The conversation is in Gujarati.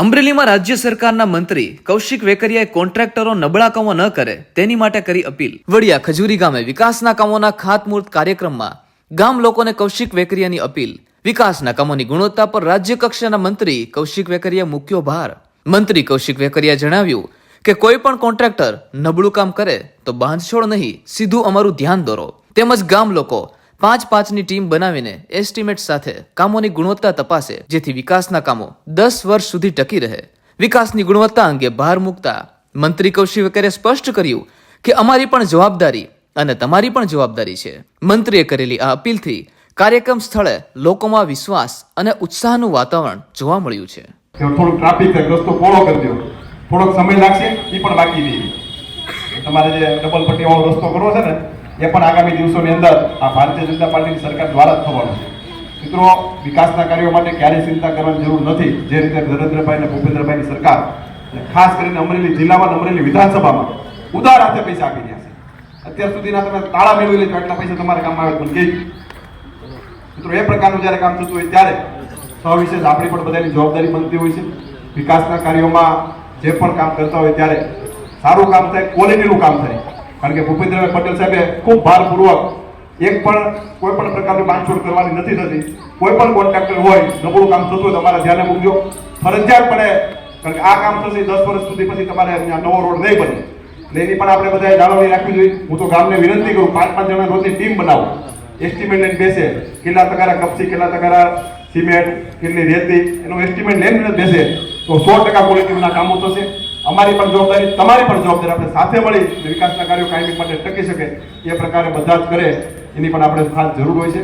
અમરેલીમાં રાજ્ય સરકારના મંત્રી કૌશિક વેકરિયાએ કોન્ટ્રાક્ટરો નબળા કામો ન કરે તેની માટે કરી અપીલ. વડિયા ખજૂરી ગામે વિકાસના કામોના ખાતમુહૂર્ત કાર્યક્રમમાં ગામ લોકોને કૌશિક વેકરિયાની અપીલ. વિકાસના કામોની ગુણવત્તા પર રાજ્ય કક્ષાના મંત્રી કૌશિક વેકરિયા મૂક્યો ભાર. મંત્રી કૌશિક વેકરિયા જણાવ્યું કે કોઈ પણ કોન્ટ્રાક્ટર નબળું કામ કરે તો બાંધછોડ નહીં, સીધું અમારું ધ્યાન દોરો. તેમજ ગામ લોકો પાંચ પાંચની ટીમ બનાવીને એસ્ટિમેટ સાથે કામોની ગુણવત્તા તપાસે, જેથી વિકાસના કામો દસ વર્ષ સુધી ટકી રહે. વિકાસની ગુણવત્તા અંગે ભાર મૂકતા મંત્રી કૌશિક વગેરે સ્પષ્ટ કર્યું કે અમારી પણ જવાબદારી અને તમારી પણ જવાબદારી છે. મંત્રીએ કરેલી આ અપીલથી કાર્યક્રમ સ્થળે લોકોમાં વિશ્વાસ અને ઉત્સાહનું વાતાવરણ જોવા મળ્યું છે. કે ટ્રાફિક છે, રસ્તો પહોળો કરી દો. થોડોક સમય લાગશે એ પણ બાકી નહીં તમારે જે ડબલ પટ્ટી વાળો રસ્તો કરવો છે ને એ પણ આગામી દિવસોની અંદર આ ભારતીય જનતા પાર્ટીની સરકાર દ્વારા જ થવાનું છે. મિત્રો, વિકાસના કાર્યો માટે ક્યારેય ચિંતા કરવાની જરૂર નથી. જે રીતે નરેન્દ્રભાઈ અને ભૂપેન્દ્રભાઈની સરકાર ખાસ કરીને અમરેલી જિલ્લામાં અમરેલી વિધાનસભામાં ઉદાર હાથે પૈસા આપી રહ્યા છે. અત્યાર સુધીના તમે તાળા મેળવી લેજો એટલા પૈસા તમારા કામમાં આવે પણ કે મિત્રો, એ પ્રકારનું જ્યારે કામ થતું હોય ત્યારે સવિશેષ આપણી પણ બધાની જવાબદારી બનતી હોય છે. વિકાસના કાર્યોમાં જે પણ કામ કરતા હોય ત્યારે સારું કામ થાય ક્વોલિટીનું કામ થાય. કારણ કે ભૂપેન્દ્રભાઈ પટેલ સાહેબે ખૂબ ભારપૂર્વક એક પણ કોઈ પણ પ્રકારની બાંધછોડ કરવાની નથી થતી. કોઈ પણ કોન્ટ્રાક્ટર હોય, નબળું કામ થતું હોય તમારે ધ્યાને મૂકજો. ફરજિયાતપણે, કારણ કે આ કામ થશે દસ વર્ષ સુધી પછી તમારે અહીંયા નવો રોડ નહીં બને. એટલે એની પણ આપણે બધાએ જાળવણી રાખવી જોઈએ. હું તો ગામને વિનંતી કરું, પાંચ પાંચ જણા રોજની ટીમ બનાવો. એસ્ટિમેટ લઈને બેસે. કેટલા તકારા કપચી, કેટલા તગારા સિમેન્ટ, કેટલી રેતી, એનો એસ્ટિમેટ લઈને બેસે. તો સો ટકા ક્વોલિટીના કામો થશે. અમારી પણ જવાબદારી તમારી પણ જવાબદારી આપણે સાથે મળી વિકાસના કાર્યો કાયમી માટે ટકી શકે એ પ્રકારે બધા જ કરે, એની પણ આપણે ખાસ જરૂર હોય છે.